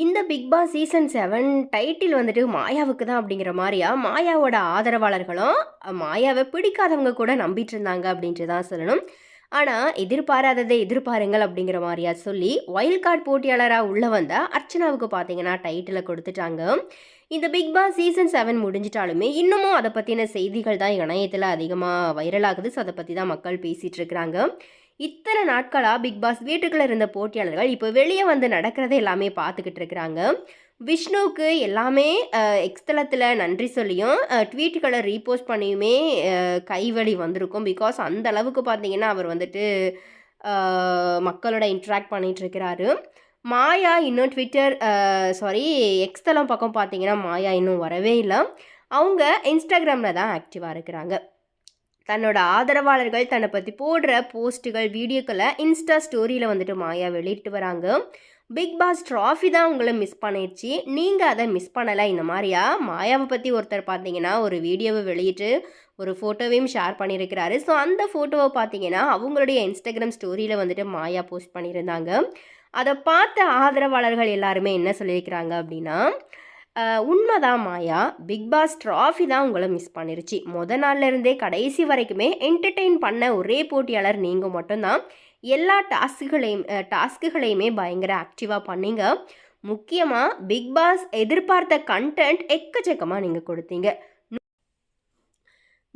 இந்த Bigg Boss season seven title வந்துட்டு மாயாவுக்கு தான் அப்படிங்கிற மாதிரியா? மாயாவோட ஆதரவாளர்களும் மாயாவை பிடிக்காதவங்க கூட நம்பிட்டு இருந்தாங்க அப்படின்ட்டு தான் சொல்லணும். ஆனால் எதிர்பாராததை எதிர்பாருங்கள் அப்படிங்கிற மாதிரியா சொல்லி வைல்ட் கார்டு போட்டியாளராக உள்ள வந்த அர்ச்சனாவுக்கு பார்த்தீங்கன்னா டைட்டிலை கொடுத்துட்டாங்க. இந்த பிக் பாஸ் சீசன் செவன் முடிஞ்சிட்டாலுமே இன்னமும் அதை பற்றின செய்திகள் தான் இணையத்தில் அதிகமாக வைரல் ஆகுது. ஸோ அதை பற்றி தான் மக்கள் பேசிகிட்டு இருக்கிறாங்க. இத்தனை நாட்களாக பிக் பாஸ் வீட்டுக்குள்ளே இருந்த போட்டியாளர்கள் இப்போ வெளியே வந்து நடக்கிறத எல்லாமே பார்த்துக்கிட்டு இருக்கிறாங்க. விஷ்ணுவுக்கு எல்லாமே எக்ஸ்தலத்தில் நன்றி சொல்லியும் ட்வீட்டுகளை ரீபோஸ்ட் பண்ணியுமே கைவழி வந்திருக்கும். பிகாஸ் அந்த அளவுக்கு பார்த்தீங்கன்னா அவர் வந்துட்டு மக்களோட இன்ட்ராக்ட் பண்ணிகிட்ருக்கிறாரு மாயா இன்னும் ட்விட்டர் சாரி எக்ஸ்தலம் பக்கம் பார்த்தீங்கன்னா மாயா இன்னும் வரவே இல்லை. அவங்க இன்ஸ்டாகிராமில் தான் ஆக்டிவாக இருக்கிறாங்க. தன்னோட ஆதரவாளர்கள் தன்னை பற்றி போடுற போஸ்ட்டுகள் வீடியோக்களை இன்ஸ்டா ஸ்டோரியில் வந்துட்டு மாயா வெளியிட்டு வராங்க. பிக் பாஸ் ட்ராஃபி தான் உங்களை மிஸ் பண்ணிடுச்சு. நீங்கள் அதை மிஸ் பண்ணலை. இந்த மாதிரியா? மாயாவை பற்றி ஒருத்தர் பார்த்தீங்கன்னா ஒரு வீடியோவை வெளியிட்டு ஒரு ஃபோட்டோவையும் ஷேர் பண்ணியிருக்கிறாரு. ஸோ அந்த ஃபோட்டோவை பார்த்தீங்கன்னா அவங்களுடைய இன்ஸ்டாகிராம் ஸ்டோரியில் வந்துட்டு மாயா போஸ்ட் பண்ணியிருந்தாங்க. அதை பார்த்த ஆதரவாளர்கள் எல்லாருமே என்ன சொல்லியிருக்கிறாங்க அப்படின்னா உண்மைதான் மாயா. பிக் பாஸ் ட்ராஃபி தான் உங்களை மிஸ் பண்ணிருச்சு. முத நாள்லேருந்தே கடைசி வரைக்குமே என்டர்டெயின் பண்ண ஒரே போட்டியாளர் நீங்கள் மட்டும்தான். எல்லா டாஸ்க்குகளையும் டாஸ்க்குகளையுமே பயங்கர ஆக்டிவாக பண்ணீங்க. முக்கியமாக பிக் பாஸ் எதிர்பார்த்த கண்டென்ட் எக்கச்சக்கமாக நீங்கள் கொடுத்தீங்க.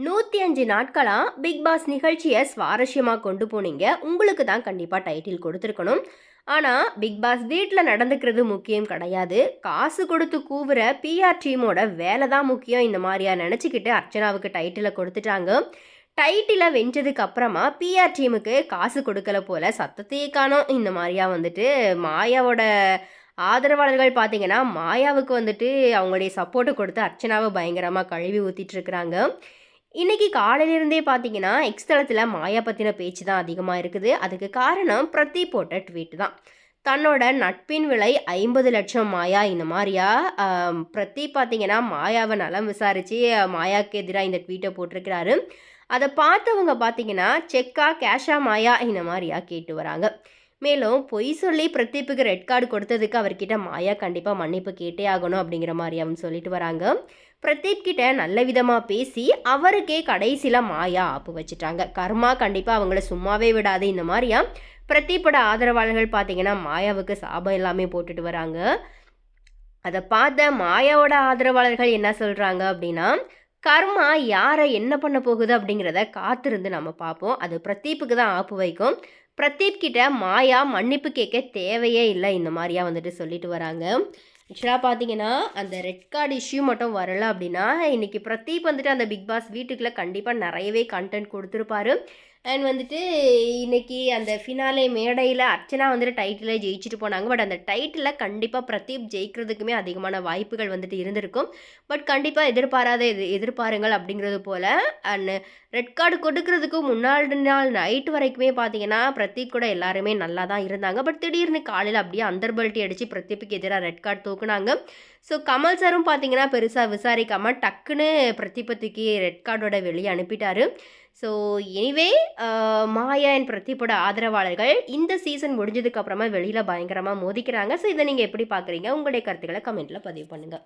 நூற்றி அஞ்சு நாட்களாக பிக் பாஸ் நிகழ்ச்சியை சுவாரஸ்யமாக கொண்டு போனீங்க. உங்களுக்கு தான் கண்டிப்பாக டைட்டில் கொடுத்துருக்கணும். ஆனால் பிக் பாஸ் வீட்டில் நடந்துக்கிறது முக்கியம் கிடையாது. காசு கொடுத்து கூவுற பிஆர் டீமோட வேலை தான் முக்கியம். இந்த மாதிரியா நினச்சிக்கிட்டு அர்ச்சனாவுக்கு டைட்டிலை கொடுத்துட்டாங்க. டைட்டிலை வெஞ்சதுக்கு அப்புறமா பிஆர் டீமுக்கு காசு கொடுக்கல போல சத்தத்தையே காணும். இந்த மாதிரியா வந்துட்டு மாயாவோட ஆதரவாளர்கள் பார்த்தீங்கன்னா மாயாவுக்கு வந்துட்டு அவங்களுடைய சப்போர்ட்டை கொடுத்து அர்ச்சனாவை பயங்கரமாக கழுவி ஊற்றிட்டு இன்னைக்கு காலையிலிருந்தே பார்த்தீங்கன்னா எக்ஸ்தலத்தில் மாயா பற்றின பேச்சு தான் அதிகமாக இருக்குது. அதுக்கு காரணம் பிரதி போட்ட ட்வீட் தான். தன்னோட நட்பின் விலை ஐம்பது லட்சம் மாயா. இந்த மாதிரியா? பிரதி பார்த்தீங்கன்னா மாயாவை நலம் விசாரித்து மாயாவுக்கு எதிராக இந்த ட்வீட்டை போட்டிருக்கிறாரு. அதை பார்த்தவங்க பார்த்தீங்கன்னா செக்கா கேஷா மாயா இந்த மாதிரியா கேட்டு வராங்க. மேலும் பொய் சொல்லி பிரதீப்புக்கு ரெட் கார்டு கொடுத்ததுக்கு அவர்கிட்ட மாயா கண்டிப்பாக மன்னிப்பு கேட்டே ஆகணும் அப்படிங்கிற மாதிரி அவன் சொல்லிட்டு வராங்க. பிரதீப் கிட்ட நல்ல விதமாக பேசி அவருக்கே கடைசியில் மாயா ஆப்பு வச்சுட்டாங்க. கர்மா கண்டிப்பாக அவங்கள சும்மாவே விடாது. இந்த மாதிரியா பிரதீப்போட ஆதரவாளர்கள் பார்த்தீங்கன்னா மாயாவுக்கு சாபம் எல்லாமே போட்டுட்டு வராங்க. அதை பார்த்த மாயாவோட ஆதரவாளர்கள் என்ன சொல்கிறாங்க அப்படின்னா கர்மா யாரை என்ன பண்ண போகுது அப்படிங்கிறத காத்திருந்து நம்ம பார்ப்போம். அது பிரதீப்புக்கு தான் ஆப்பு வைக்கும். பிரதீப் கிட்ட மாயா மன்னிப்பு கேட்க தேவையே இல்லை இந்த மாதிரியா வந்துட்டு சொல்லிட்டு வராங்க. ஆக்சுவலாக பார்த்தீங்கன்னா அந்த ரெட் கார்டு இஷ்யூ மட்டும் வரல அப்படின்னா இன்றைக்கி பிரதீப் வந்துட்டு அந்த பிக் பாஸ் வீட்டுக்குள்ளே கண்டிப்பாக நிறையவே கண்டென்ட் கொடுத்துருப்பாரு. அண்ட் வந்துட்டு இன்னைக்கு அந்த ஃபினாலே மேடையில் அர்ச்சனா வந்துட்டு டைட்டிலை ஜெயிச்சுட்டு போனாங்க. பட் அந்த டைட்டிலில் கண்டிப்பாக பிரதீப் ஜெயிக்கிறதுக்குமே அதிகமான வாய்ப்புகள் வந்துட்டு இருந்திருக்கும். பட் கண்டிப்பாக எதிர்பாராத எது எதிர்பாருங்கள் அப்படிங்கிறது போல் அண்ட் ரெட் கார்டு கொடுக்கறதுக்கு முன்னாடி நாள் நைட் வரைக்குமே பார்த்தீங்கன்னா பிரதீப் கூட எல்லாருமே நல்லா தான் இருந்தாங்க. பட் திடீர்னு காலையில் அப்படியே அந்தர்பல்ட்டி அடித்து பிரதீப்புக்கு எதிராக ரெட் கார்டு தூக்குனாங்க. ஸோ கமல் சாரும் பார்த்தீங்கன்னா பெருசாக விசாரிக்காமல் டக்குன்னு பிரதீபத்துக்கு ரெட் கார்டோட வெளியே அனுப்பிட்டாரு. ஸோ எனிவே மாயா அண்ட் பிரதீப்போட ஆதரவாளர்கள் இந்த சீசன் முடிஞ்சதுக்கப்புறமா வெளியில் பயங்கரமாக மோதிக்கிறாங்க. ஸோ இதை நீங்கள் எப்படி பார்க்குறீங்க? உங்களுடைய கருத்துக்களை கமெண்ட்டில் பதிவு பண்ணுங்கள்